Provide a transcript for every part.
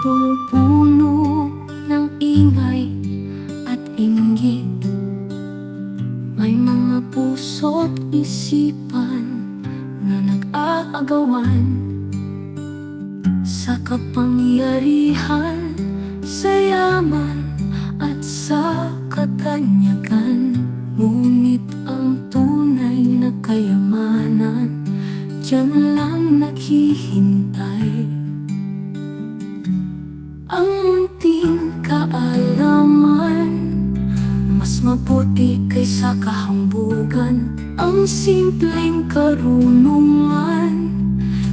mundong puno ng ingay at inggit. May mga puso't isipan na nag-aagawan Sa kapangyarihan, sa yaman at sa katanyakan Ngunit ang tunay na kayamanan Diyan lang nakihintay mabuti kaysa kahambugan Ang simpleng karunungan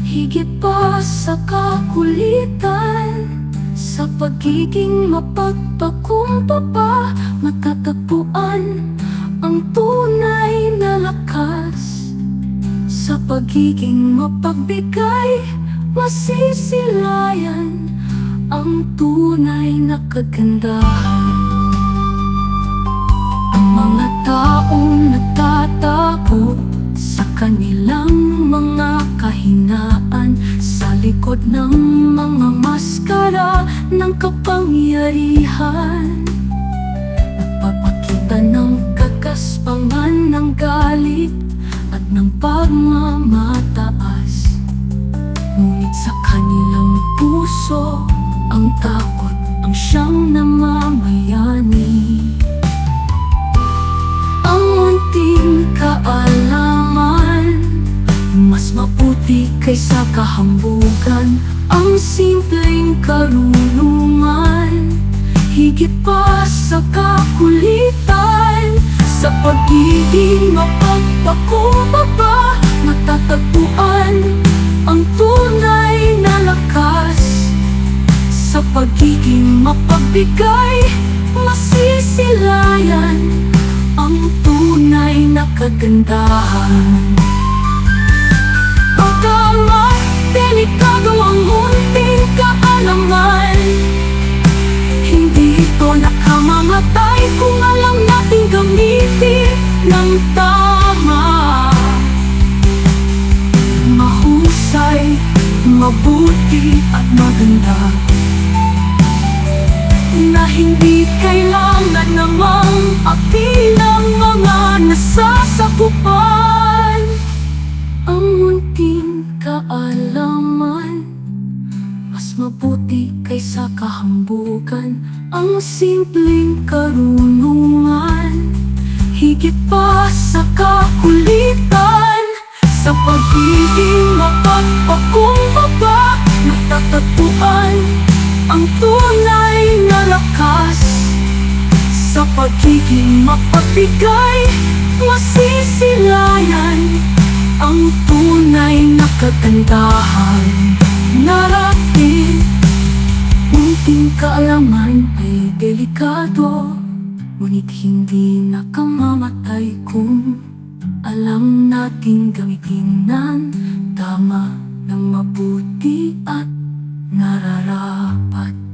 Higit pa sa kakulitan Sa pagiging mapagpakumbaba Matatagpuan ang tunay na lakas sa pagiging mapagbigay, masisilayan ang tunay na kagandahan. Likod ng mga maskara ng kapangyarihan. Nagpapakita ng kagaspangan ng galit at ng pagmamataas Ngunit sa kanilang puso Ang takot ang siyang namamayani maputi kaysa kahambugan Ang simpleng karunungan Higit pa sa kakulitan. Sa pagiging mapagpakumbaba Matatagpuan ang tunay na lakas. Sa pagiging mapagbigay Masisilayan ang tunay na kagandahan nakamamatay kung alam natin gamitin ng tama. Mahusay, mabuti at maganda. Na hindi kailangan namang apilang mga nasasakupan kaysa kahambugan. Ang simpleng karunungan Higit pa sa kakulitan. Sa pagiging mapagpakumbaba Natatagpuan ang tunay na lakas. Sa pagiging mapagbigay Masisilayan ang tunay na kagandahan. Munting kaalaman ay delikado Ngunit hindi nakamamatay kung Alam nating gamitin ng tama ng mabuti at nararapat